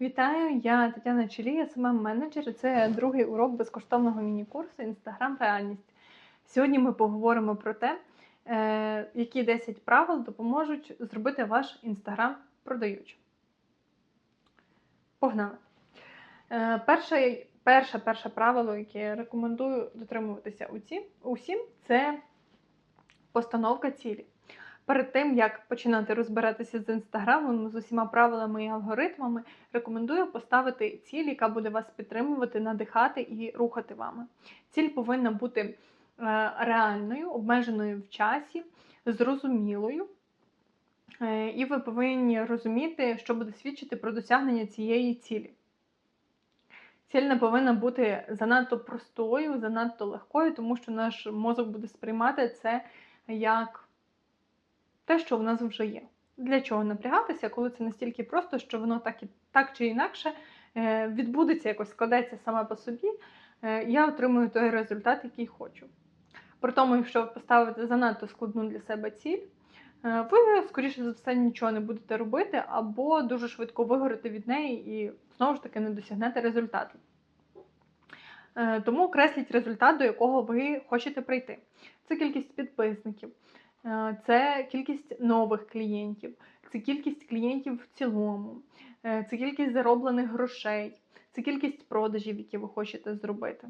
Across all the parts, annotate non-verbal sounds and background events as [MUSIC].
Вітаю, я Тетяна Челія, смм менеджер. Це другий урок безкоштовного міні-курсу Інстаграм Реальність. Сьогодні ми поговоримо про те, е, які 10 правил допоможуть зробити ваш інстаграм продаючим. Погнали! Е, Перше, перше, перше правило, яке я рекомендую дотримуватися усім, це постановка цілі. Перед тим, як починати розбиратися з інстаграмом, з усіма правилами і алгоритмами, рекомендую поставити ціль, яка буде вас підтримувати, надихати і рухати вами. Ціль повинна бути е, реальною, обмеженою в часі, зрозумілою. Е, І ви повинні розуміти, що буде свідчити про досягнення цієї цілі. Ціль не повинна бути занадто простою, занадто легкою, тому що наш мозок буде сприймати це як те, що в нас вже є. Для чого напрягатися, коли це настільки просто, що воно так і так чи інакше е, відбудеться, якось складеться саме по собі, е, я отримую той результат, який хочу. При тому, якщо ви поставите занадто складну для себе ціль, е, ви, скоріше за все, нічого не будете робити, або дуже швидко вигорите від неї і знову ж таки не досягнете результату. Тому окресліть результат, до якого ви хочете прийти. Це кількість підписників, це кількість нових клієнтів, це кількість клієнтів в цілому, е, це кількість зароблених грошей, це кількість продажів, які ви хочете зробити.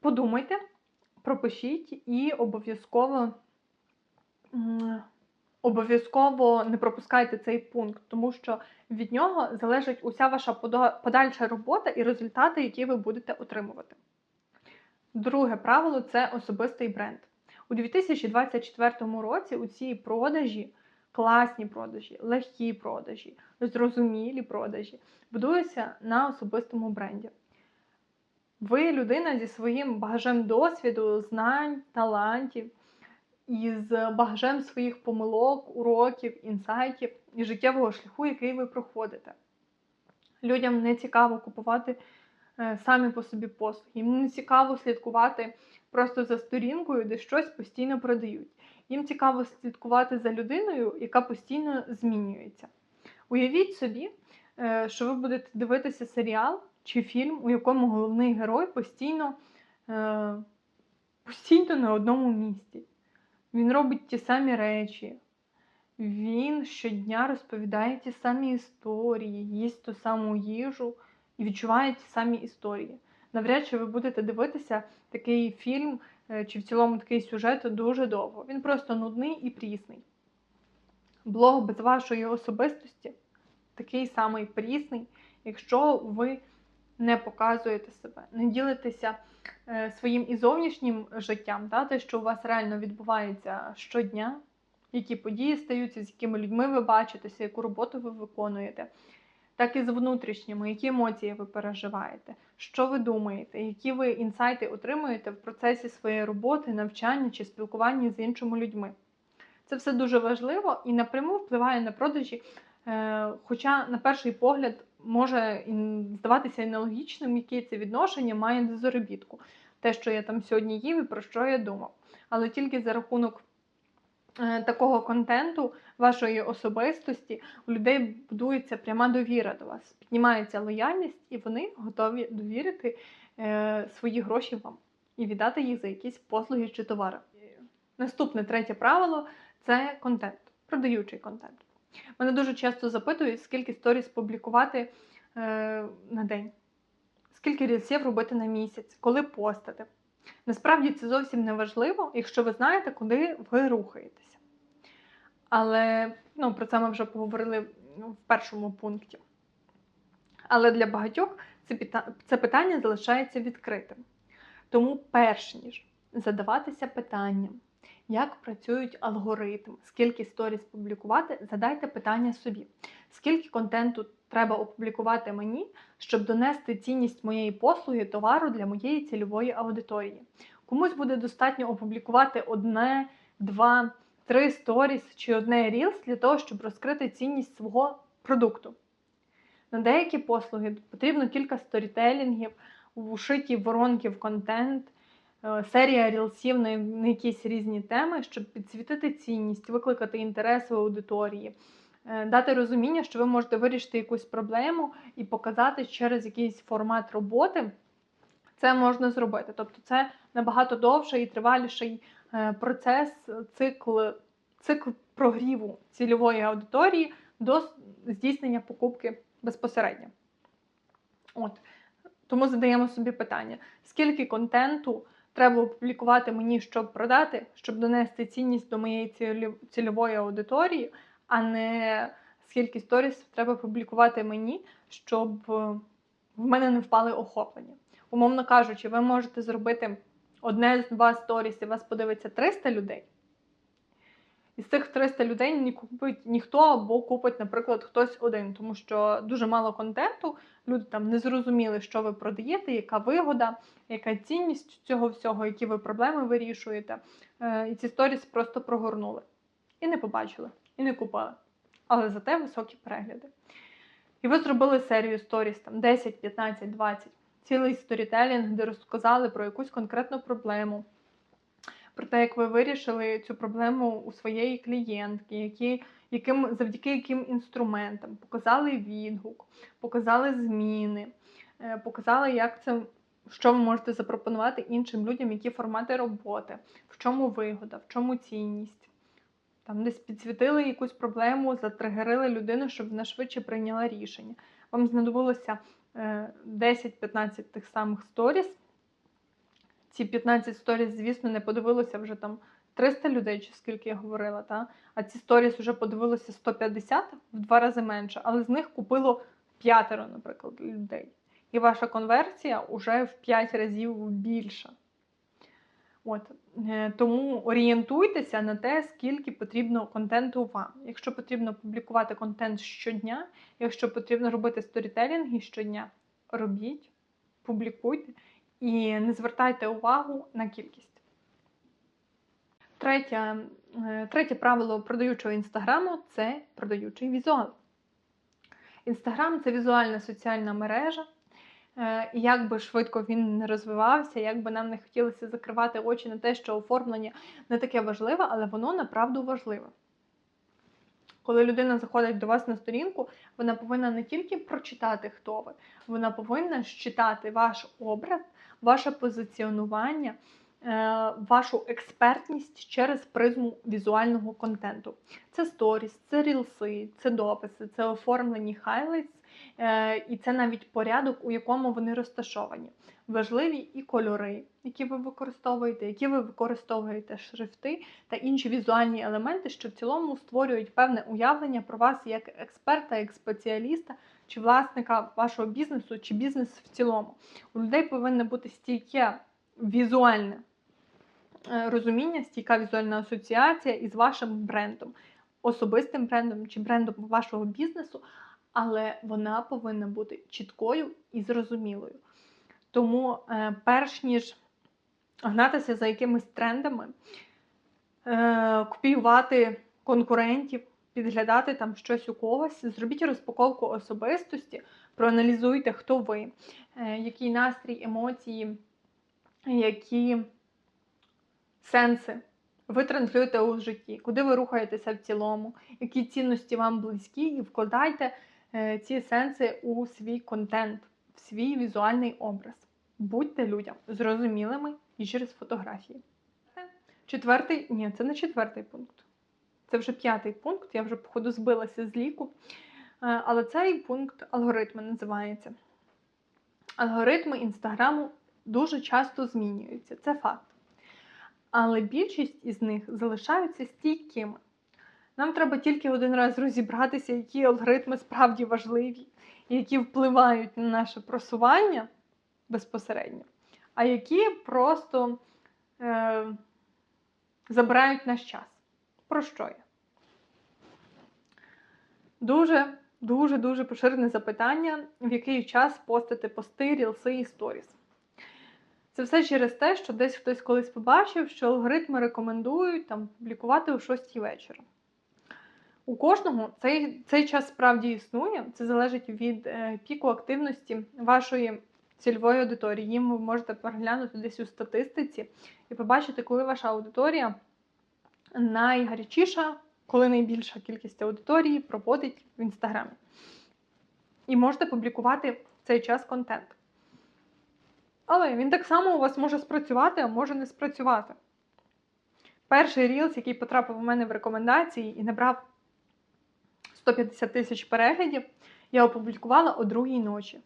Подумайте, пропишіть і обов'язково обов'язково не пропускайте цей пункт, тому що від нього залежить уся ваша подальша робота і результати, які ви будете отримувати. Друге правило це особистий бренд. У 2024 році у цій продажі, класні продажі, легкі продажі, зрозумілі продажі будуються на особистому бренді. Ви людина зі своїм багажем досвіду, знань, талантів, із багажем своїх помилок, уроків, інсайтів і життєвого шляху, який ви проходите. Людям не цікаво купувати е, самі по собі послуги. Їм не цікаво слідкувати просто за сторінкою, де щось постійно продають. Їм цікаво слідкувати за людиною, яка постійно змінюється. Уявіть собі, е, що ви будете дивитися серіал чи фільм, у якому головний герой постійно, е, постійно на одному місці. Він робить ті самі речі. Він щодня розповідає ті самі історії, їсть ту саму їжу і відчуває ті самі історії. Навряд чи ви будете дивитися такий фільм е, чи в цілому такий сюжет дуже довго. Він просто нудний і прісний. Блог без вашої особистості такий самий прісний, якщо ви не показуєте себе, не ділитеся е, своїм і зовнішнім життям, та, те, що у вас реально відбувається щодня, які події стаються, з якими людьми ви бачитеся, яку роботу ви виконуєте, так і з внутрішніми, які емоції ви переживаєте, що ви думаєте, які ви інсайти отримуєте в процесі своєї роботи, навчання чи спілкування з іншими людьми. Це все дуже важливо і напряму впливає на продажі. Е, Хоча, на перший погляд, може здаватися і нелогічним, яке це відношення має до заробітку. Те, що я там сьогодні їв і про що я думав. Але тільки за рахунок такого контенту, вашої особистості, у людей будується пряма довіра до вас, піднімається лояльність, і вони готові довірити е, свої гроші вам і віддати їх за якісь послуги чи товари. Наступне третє правило це контент, продаючий контент. Мене дуже часто запитують, скільки сторіс публікувати е, на день, скільки рілсів робити на місяць, коли постати. Насправді це зовсім не важливо, якщо ви знаєте, куди ви рухаєтеся. Але ну, про це ми вже поговорили в першому пункті. Але для багатьох це питання залишається відкритим. Тому, перш ніж задаватися питанням, як працюють алгоритми, скільки сторіс публікувати, задайте питання собі, скільки контенту треба опублікувати мені, щоб донести цінність моєї послуги, товару для моєї цільової аудиторії. Комусь буде достатньо опублікувати одне, два, три сторіс чи одне рілс для того, щоб розкрити цінність свого продукту. На деякі послуги потрібно кілька сторітелінгів, ушиті воронки в контент, серія рілсів на на якісь різні теми, щоб підсвітити цінність, викликати інтерес в аудиторії, е, дати розуміння, що ви можете вирішити якусь проблему і показати через якийсь формат роботи. Це можна зробити. Тобто це набагато довший і триваліший е, процес, цикл, цикл прогріву цільової аудиторії до здійснення покупки безпосередньо. От. Тому задаємо собі питання: скільки контенту треба опублікувати мені, щоб продати, щоб донести цінність до моєї цільової аудиторії, а не скільки сторіс треба публікувати мені, щоб е, в мене не впали охоплення. Умовно кажучи, ви можете зробити одне з два сторіс, і вас подивиться 300 людей. Із цих 300 людей не купить ніхто або купить, наприклад, хтось один, тому що дуже мало контенту, люди там не зрозуміли, що ви продаєте, яка вигода, яка цінність цього всього, які ви проблеми вирішуєте. Е, І ці сторіс просто прогорнули. І не побачили, і не купили. Але зате високі перегляди. І ви зробили серію сторіс там 10, 15, 20, цілий сторітелінг, де розказали про якусь конкретну проблему, про те, як ви вирішили цю проблему у своєї клієнтки, які, яким, завдяки яким інструментам, показали відгук, показали зміни, е, показали, як це, що ви можете запропонувати іншим людям, які формати роботи, в чому вигода, в чому цінність. Там десь підсвітили якусь проблему, затригерили людину, щоб вона швидше прийняла рішення. Вам знадобилося е, 10-15 тих самих сторіс. Ці 15 сторіс, звісно, не подивилося вже там 300 людей, чи скільки я говорила, та? а ці сторіс вже подивилося 150 в два рази менше, але з них купило п'ятеро, наприклад, людей. І ваша конверсія вже в 5 разів більша. От. е, Тому орієнтуйтеся на те, скільки потрібно контенту вам. Якщо потрібно публікувати контент щодня, якщо потрібно робити сторітелінги щодня, робіть, публікуйте і не звертайте увагу на кількість. Третє, е, третє правило продаючого інстаграму це продаючий візуал. Інстаграм це візуальна соціальна мережа. Е, І як би швидко він не розвивався, як би нам не хотілося закривати очі на те, що оформлення не таке важливе, але воно направду важливе. Коли людина заходить до вас на сторінку, вона повинна не тільки прочитати, хто ви, вона повинна считати ваш образ, ваше позиціонування, е, вашу експертність через призму візуального контенту. Це сторіс, це рілси, це дописи, це оформлені хайлайтс, е, і це навіть порядок, у якому вони розташовані. Важливі і кольори, які ви використовуєте, які ви використовуєте шрифти та інші візуальні елементи, що в цілому створюють певне уявлення про вас як експерта, як спеціаліста чи власника вашого бізнесу, чи бізнес в цілому. У людей повинно бути стійке візуальне е, розуміння, стійка візуальна асоціація із вашим брендом, особистим брендом чи брендом вашого бізнесу, але вона повинна бути чіткою і зрозумілою. Тому, е, перш ніж гнатися за якимись трендами, е, копіювати конкурентів, підглядати там щось у когось, зробіть розпаковку особистості, проаналізуйте, хто ви, е, який настрій, емоції, які сенси ви транслюєте у житті, куди ви рухаєтеся в цілому, які цінності вам близькі, і вкладайте е, ці сенси у свій контент, в свій візуальний образ. Будьте людям зрозумілими і через фотографії. Четвертий, ні, це не четвертий пункт. Це вже п'ятий пункт. Я вже, походу, збилася з ліку. Е, Але цей пункт алгоритми називається. Алгоритми інстаграму дуже часто змінюються. Це факт. Але більшість із них залишаються стійкими. Нам треба тільки один раз розібратися, які алгоритми справді важливі, які впливають на наше просування безпосередньо, а які просто е, забирають наш час. Про що я? Дуже, дуже, дуже поширене запитання, в який час постити пости, рілси і сторіс. Це все через те, що десь хтось колись побачив, що алгоритми рекомендують там, публікувати о 6 вечора. У кожного цей, цей час справді існує, це залежить від е, піку активності вашої цільової аудиторії. Їм ви можете переглянути десь у статистиці і побачити, коли ваша аудиторія найгарячіша коли найбільша кількість аудиторії проводить в інстаграмі. І можете публікувати в цей час контент. Але він так само у вас може спрацювати, а може не спрацювати. Перший рілс, який потрапив у мене в рекомендації і набрав 150 тисяч переглядів, я опублікувала о другій ночі.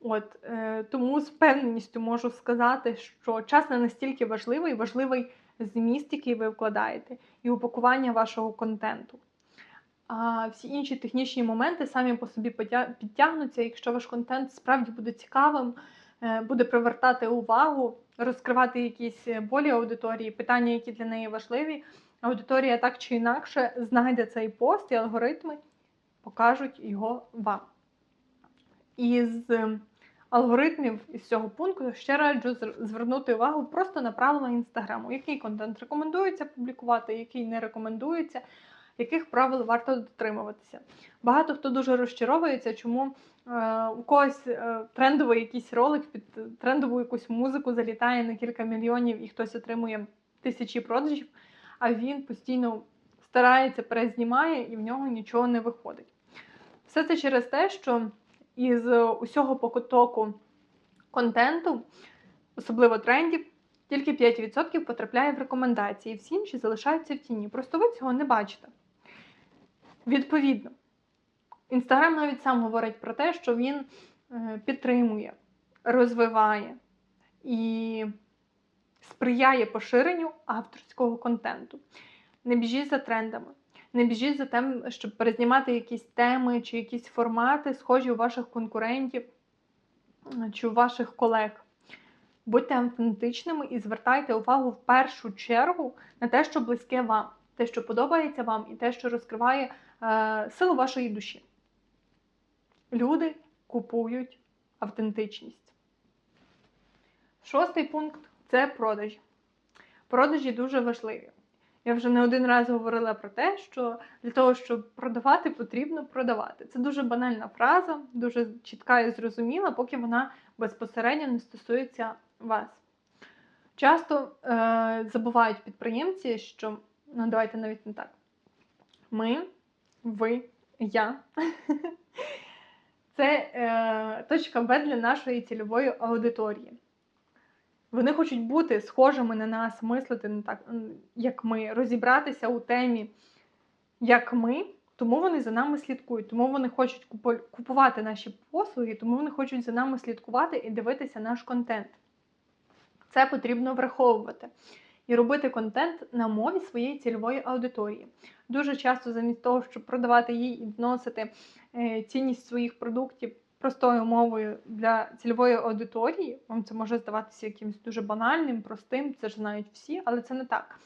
От, е, Тому з впевненістю можу сказати, що час не настільки важливий, важливий зміст, який ви вкладаєте, і упакування вашого контенту. А всі інші технічні моменти самі по собі підтягнуться, якщо ваш контент справді буде цікавим, е, буде привертати увагу, розкривати якісь болі аудиторії, питання, які для неї важливі. Аудиторія так чи інакше знайде цей пост і алгоритми покажуть його вам. Із алгоритмів із цього пункту ще раджу звернути увагу просто на правила інстаграму, який контент рекомендується публікувати, який не рекомендується, яких правил варто дотримуватися. Багато хто дуже розчаровується, чому е, у когось е, трендовий якийсь ролик під трендову якусь музику залітає на кілька мільйонів і хтось отримує тисячі продажів, а він постійно старається, перезнімає і в нього нічого не виходить. Все це через те, що із усього потоку контенту, особливо трендів, тільки 5% потрапляє в рекомендації, всі інші залишаються в тіні. Просто ви цього не бачите. Відповідно, Інстаграм навіть сам говорить про те, що він е, підтримує, розвиває і сприяє поширенню авторського контенту. Не біжіть за трендами. Не біжіть за тим, щоб перезнімати якісь теми чи якісь формати, схожі у ваших конкурентів чи у ваших колег. Будьте автентичними і звертайте увагу в першу чергу на те, що близьке вам, те, що подобається вам, і те, що розкриває е, силу вашої душі. Люди купують автентичність. Шостий пункт це продажі. Продажі дуже важливі. Я вже не один раз говорила про те, що для того, щоб продавати, потрібно продавати. Це дуже банальна фраза, дуже чітка і зрозуміла, поки вона безпосередньо не стосується вас. Часто е, забувають підприємці, що ну давайте навіть не так. Ми, ви, я. [LAUGHS] Це е, точка Б для нашої цільової аудиторії. Вони хочуть бути схожими на нас, мислити не так, як ми, розібратися у темі, як ми, тому вони за нами слідкують, тому вони хочуть купувати наші послуги, тому вони хочуть за нами слідкувати і дивитися наш контент. Це потрібно враховувати. І робити контент на мові своєї цільової аудиторії. Дуже часто, замість того, щоб продавати їй і вносити е, цінність своїх продуктів простою мовою для цільової аудиторії, вам це може здаватися якимось дуже банальним, простим, це ж знають всі, але це не так.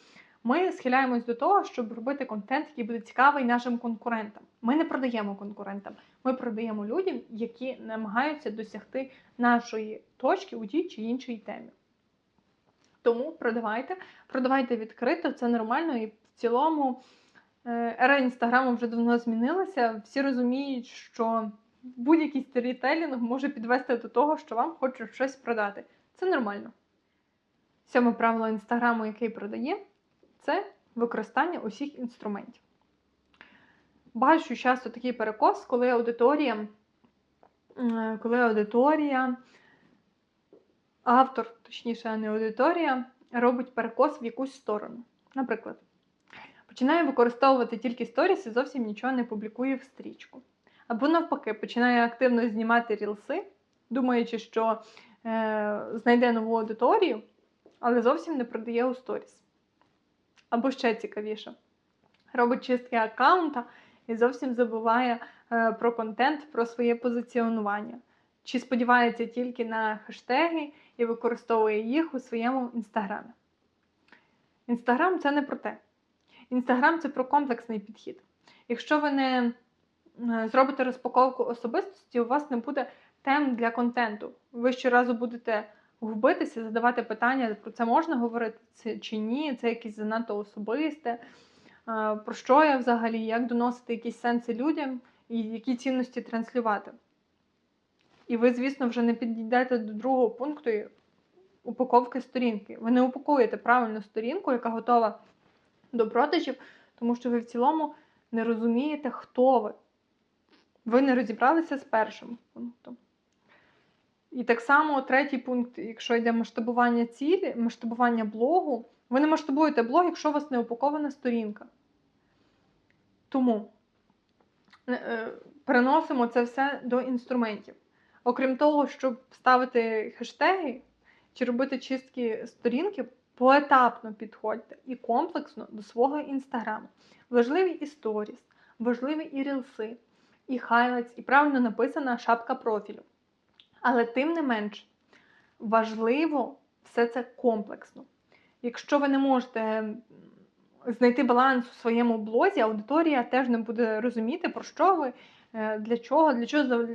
Ми схиляємось до того, щоб робити контент, який буде цікавий нашим конкурентам. Ми не продаємо конкурентам, ми продаємо людям, які намагаються досягти нашої точки у тій чи іншій темі. Тому продавайте, продавайте відкрито, це нормально і в цілому е, ера інстаграму вже давно змінилася. Всі розуміють, що будь-який сторітелінг може підвести до того, що вам хочуть щось продати. Це нормально. Сьоме правило інстаграму, який продає, це використання усіх інструментів. Бачу часто такий перекос, коли аудиторія, коли аудиторія, автор, точніше, не аудиторія, робить перекос в якусь сторону. Наприклад, починає використовувати тільки сторіс і зовсім нічого не публікує в стрічку. Або навпаки, починає активно знімати рілси, думаючи, що е, знайде нову аудиторію, але зовсім не продає у сторіс. Або ще цікавіше, робить чистки аккаунта і зовсім забуває е, про контент, про своє позиціонування. Чи сподівається тільки на хештеги і використовує їх у своєму інстаграмі. Інстаграм це не про те. Інстаграм це про комплексний підхід. Якщо ви не зробите розпаковку особистості, у вас не буде тем для контенту. Ви щоразу будете губитися, задавати питання, про це можна говорити чи ні, це якесь занадто особисте. Е, про що я взагалі, як доносити якісь сенси людям і які цінності транслювати. І ви, звісно, вже не підійдете до другого пункту упаковки сторінки. Ви не упакуєте правильну сторінку, яка готова до продажів, тому що ви в цілому не розумієте, хто ви. Ви не розібралися з першим пунктом. І так само третій пункт, якщо йде масштабування цілі, масштабування блогу, ви не масштабуєте блог, якщо у вас не упакована сторінка. Тому е, е, переносимо це все до інструментів. Окрім того, щоб ставити хештеги чи робити чистки сторінки, поетапно підходьте і комплексно до свого інстаграму. Важливі і сторіс, важливі і рілси, і хайлайтс, і правильно написана шапка профілю. Але тим не менш, важливо все це комплексно. Якщо ви не можете знайти баланс у своєму блозі, аудиторія теж не буде розуміти, про що ви, е, для чого, для чого,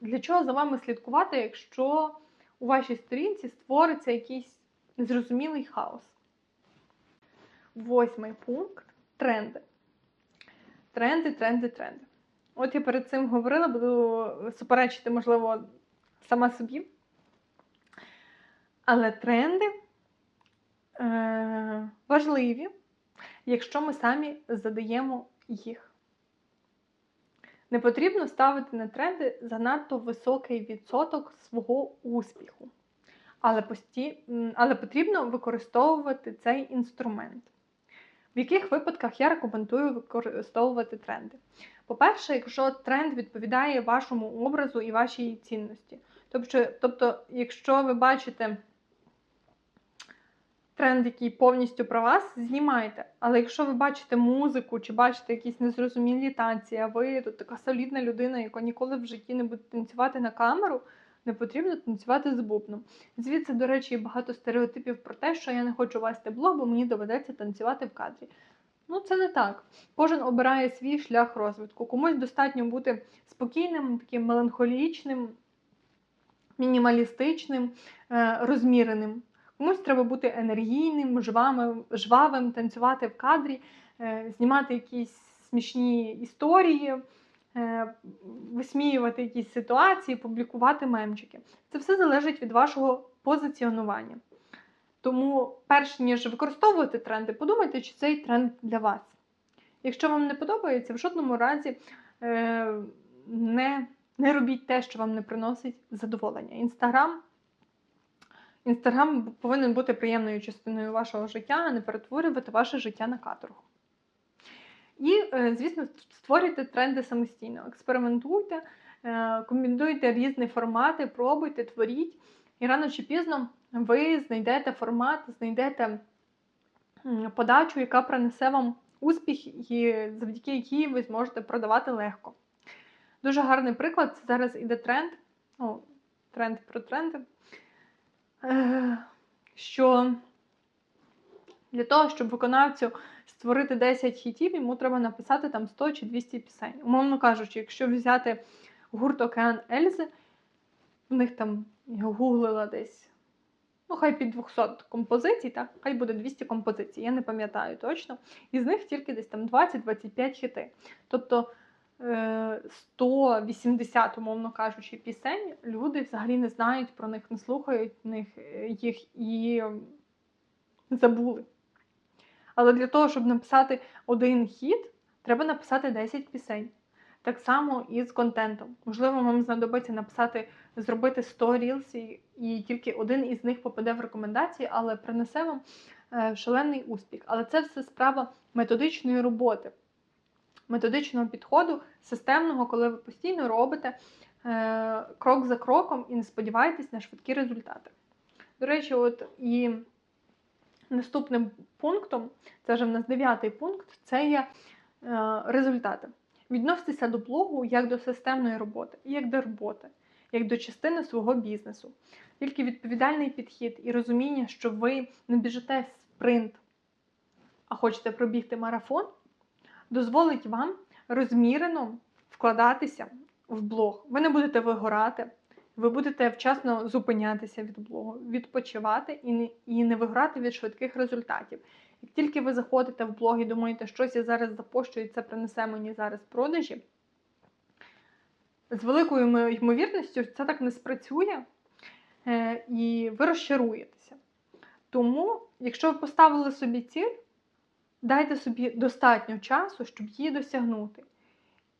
для чого за вами слідкувати, якщо у вашій сторінці створиться якийсь незрозумілий хаос. Восьмий пункт тренди. Тренди, тренди, тренди. От я перед цим говорила, буду суперечити, можливо, сама собі. Але тренди е, важливі, якщо ми самі задаємо їх. Не потрібно ставити на тренди занадто високий відсоток свого успіху. Але, пості... але потрібно використовувати цей інструмент. В яких випадках я рекомендую використовувати тренди? По-перше, якщо тренд відповідає вашому образу і вашій цінності. Тобто, тобто, якщо ви бачите тренд, який повністю про вас, знімайте. Але якщо ви бачите музику чи бачите якісь незрозумілі танці, а ви тут така солідна людина, яка ніколи в житті не буде танцювати на камеру, не потрібно танцювати з бубном. Звідси, до речі, багато стереотипів про те, що я не хочу вести блог, бо мені доведеться танцювати в кадрі. Ну, це не так. Кожен обирає свій шлях розвитку. Комусь достатньо бути спокійним, таким меланхолічним, мінімалістичним, е, розміреним. Комусь треба бути енергійним, жвавим, жвавим танцювати в кадрі, е, знімати якісь смішні історії, е, висміювати якісь ситуації, публікувати мемчики. Це все залежить від вашого позиціонування. Тому, перш ніж використовувати тренди, подумайте, чи цей тренд для вас. Якщо вам не подобається, в жодному разі е, не, не робіть те, що вам не приносить задоволення. Інстаграм. Інстаграм повинен бути приємною частиною вашого життя, а не перетворювати ваше життя на каторгу. І, е, звісно, створюйте тренди самостійно, експериментуйте, е, комбінуйте різні формати, пробуйте, творіть. І рано чи пізно ви знайдете формат, знайдете подачу, яка принесе вам успіх, і завдяки якій ви зможете продавати легко. Дуже гарний приклад. Це зараз іде тренд. О, тренд про тренди. Е, Що для того, щоб виконавцю створити 10 хітів, йому треба написати там 100 чи 200 пісень. Умовно кажучи, якщо взяти гурт Океан Ельзи, в них там я гуглила десь, ну, хай під 200 композицій, так, хай буде 200 композицій, я не пам'ятаю точно. Із них тільки десь там 20-25 хіти. Тобто е, 180, умовно кажучи, пісень люди взагалі не знають про них, не слухають них, е, їх і забули. Але для того, щоб написати один хіт, треба написати 10 пісень. Так само і з контентом. Можливо, вам знадобиться написати, зробити 100 reels, і, і тільки один із них попаде в рекомендації, але принесе вам е, шалений успіх. Але це все справа методичної роботи, методичного підходу, системного, коли ви постійно робите е, крок за кроком і не сподіваєтесь на швидкі результати. До речі, от і наступним пунктом, це вже в нас дев'ятий пункт, це є е, результати. Відноситися до блогу як до системної роботи, як до роботи, як до частини свого бізнесу. Тільки відповідальний підхід і розуміння, що ви не біжите спринт, а хочете пробігти марафон, дозволить вам розмірено вкладатися в блог. Ви не будете вигорати, ви будете вчасно зупинятися від блогу, відпочивати і не виграти від швидких результатів. Як тільки ви заходите в блог і думаєте, щось я зараз запощу, і це принесе мені зараз продажі, з великою ймовірністю це так не спрацює, е, і ви розчаруєтеся. Тому, якщо ви поставили собі ціль, дайте собі достатньо часу, щоб її досягнути.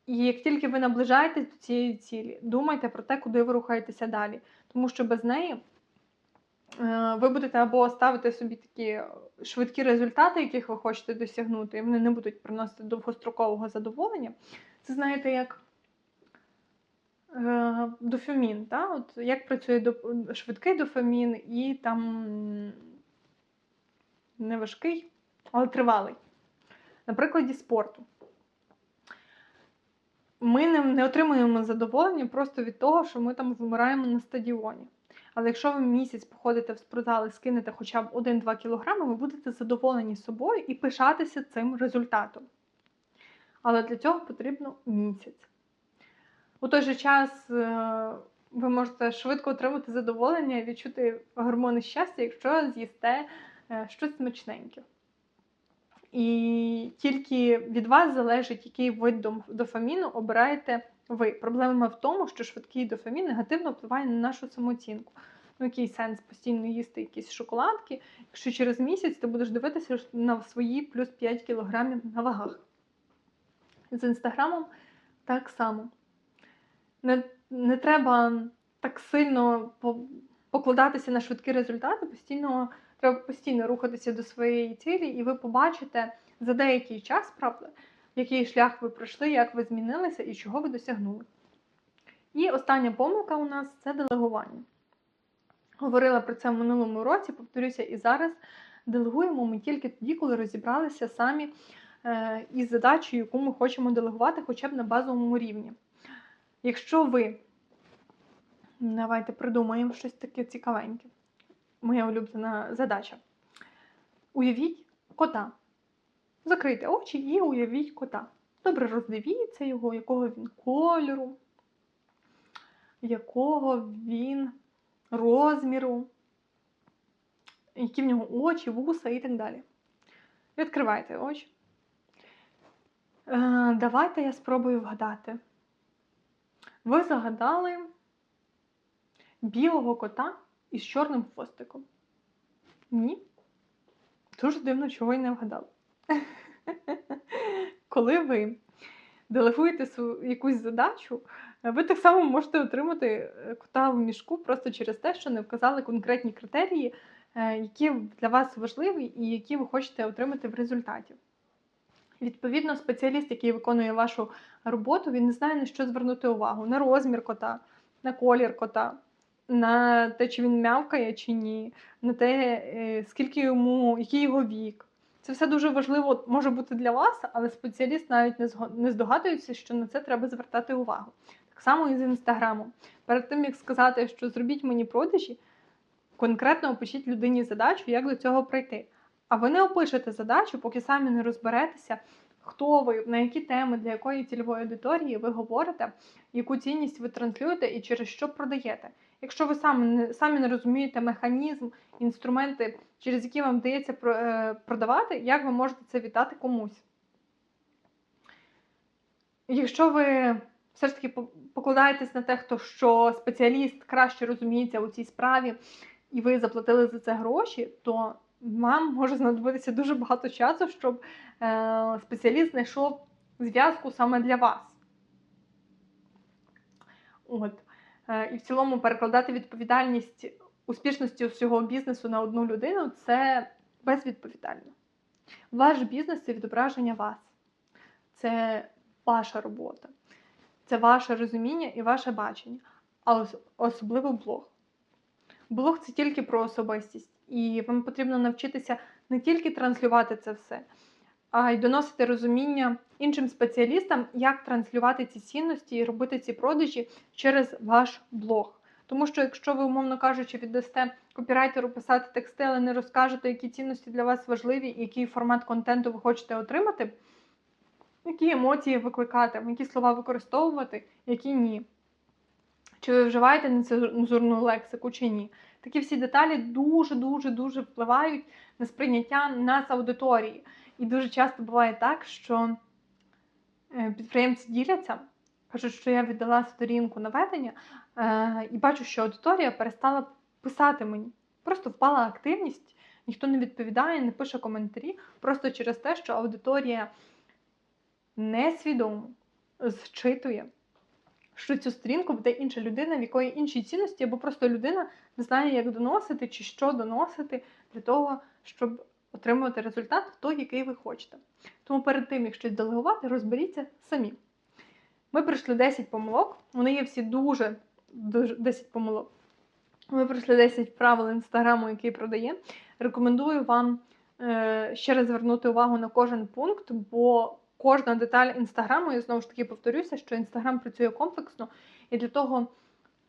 І як тільки ви наближаєтесь до цієї цілі, думайте про те, куди ви рухаєтеся далі. Тому що без неї ви будете або ставити собі такі швидкі результати, яких ви хочете досягнути, і вони не будуть приносити довгострокового задоволення. Це знаєте, як е, дофамін, та? От як працює доп- швидкий дофамін і там не важкий, але тривалий. На прикладі спорту. Ми не, не отримуємо задоволення просто від того, що ми там вмираємо на стадіоні. Але якщо ви місяць походите в спортзал і скинете хоча б 1-2 кілограми, ви будете задоволені собою і пишатися цим результатом. Але для цього потрібно місяць. У той же час е, ви можете швидко отримати задоволення і відчути гормони щастя, якщо з'їсте е, щось смачненьке. І тільки від вас залежить, який вид дофаміну обираєте ви. Проблема в тому, що швидкий дофамін негативно впливає на нашу самооцінку. Ну, який сенс постійно їсти якісь шоколадки, якщо через місяць ти будеш дивитися на свої плюс 5 кілограмів на вагах. З інстаграмом так само. Не, не треба так сильно покладатися на швидкі результати, постійно, треба постійно рухатися до своєї цілі, і ви побачите за деякий час, правда, який шлях ви пройшли, як ви змінилися і чого ви досягнули. І остання помилка у нас це делегування. Говорила про це в минулому році, повторюся і зараз. Делегуємо ми тільки тоді, коли розібралися самі е, із задачею, яку ми хочемо делегувати хоча б на базовому рівні. Якщо ви, давайте придумаємо щось таке цікавеньке, моя улюблена задача. Уявіть кота. Закрийте очі і уявіть кота. Добре роздивіться його, якого він кольору, якого він розміру, які в нього очі, вуса і так далі. Відкривайте очі. Е, давайте я спробую вгадати. Ви загадали білого кота із чорним хвостиком. Ні? Дуже дивно, чого й не вгадали. [LAUGHS] Коли ви делегуєте якусь задачу, ви так само можете отримати е, кота в мішку просто через те, що не вказали конкретні критерії, е, які для вас важливі і які ви хочете отримати в результаті. Відповідно, спеціаліст, який виконує вашу роботу, він не знає, на що звернути увагу: на розмір кота, на колір кота, на те, чи він м'явкає чи ні, на те, е, скільки йому, який його вік. Це все дуже важливо може бути для вас, але спеціаліст навіть не не здогадується, що на це треба звертати увагу. Так само і з інстаграмом. Перед тим як сказати, що зробіть мені продажі, конкретно опишіть людині задачу, як до цього прийти. А ви не опишете задачу, поки самі не розберетеся, хто ви, на які теми, для якої цільової аудиторії ви говорите, яку цінність ви транслюєте і через що продаєте. Якщо ви самі самі не розумієте механізм, інструменти, через які вам вдається е, продавати, як ви можете це віддати комусь? Якщо ви все ж таки покладаєтесь на те, хто що спеціаліст краще розуміється у цій справі, і ви заплатили за це гроші, то вам може знадобитися дуже багато часу, щоб е, спеціаліст знайшов зв'язку саме для вас. От. Е, і в цілому перекладати відповідальність успішності усього бізнесу на одну людину це безвідповідально. Ваш бізнес це відображення вас. Це ваша робота, це ваше розуміння і ваше бачення, а особливо блог. Блог це тільки про особистість, і вам потрібно навчитися не тільки транслювати це все, а й доносити розуміння іншим спеціалістам, як транслювати ці цінності і робити ці продажі через ваш блог. Тому що, якщо ви, умовно кажучи, віддасте копірайтеру писати тексти, але не розкажете, які цінності для вас важливі який формат контенту ви хочете отримати, які емоції викликати, які слова використовувати, які ні. Чи ви вживаєте нецензурну лексику, чи ні. Такі всі деталі дуже-дуже дуже впливають на сприйняття нас аудиторії. І дуже часто буває так, що підприємці діляться, кажуть, що я віддала сторінку на ведення, е, і бачу, що аудиторія перестала писати мені. Просто впала активність ніхто не відповідає, не пише коментарі, просто через те, що аудиторія несвідомо зчитує, що цю сторінку веде інша людина, в якої інші цінності, або просто людина не знає, як доносити чи що доносити для того, щоб отримувати результат той, який ви хочете. Тому перед тим, як щось делегувати, розберіться самі. Ми пройшли 10 помилок, вони є всі дуже, дуже 10 помилок. Ми пройшли 10 правил інстаграму, який продає. Рекомендую вам е, ще раз звернути увагу на кожен пункт, бо кожна деталь інстаграму, я знову ж таки повторюся, що інстаграм працює комплексно, і для того,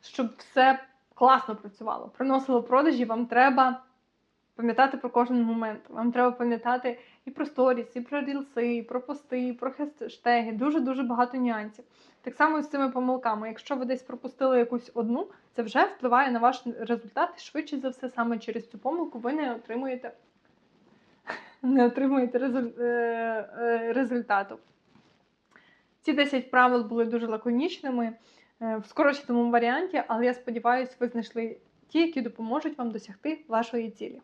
щоб все класно працювало, приносило продажі, вам треба пам'ятати про кожен момент. Вам треба пам'ятати і про сторіс, і про рілси, і про пости, і про хештеги. Дуже-дуже багато нюансів. Так само з цими помилками. Якщо ви десь пропустили якусь одну, це вже впливає на ваш результат. І швидше за все, саме через цю помилку ви не отримуєте, [LAUGHS] не отримуєте е, е, результату. Ці 10 правил були дуже лаконічними е, в скороченому варіанті, але я сподіваюся, ви знайшли ті, які допоможуть вам досягти вашої цілі.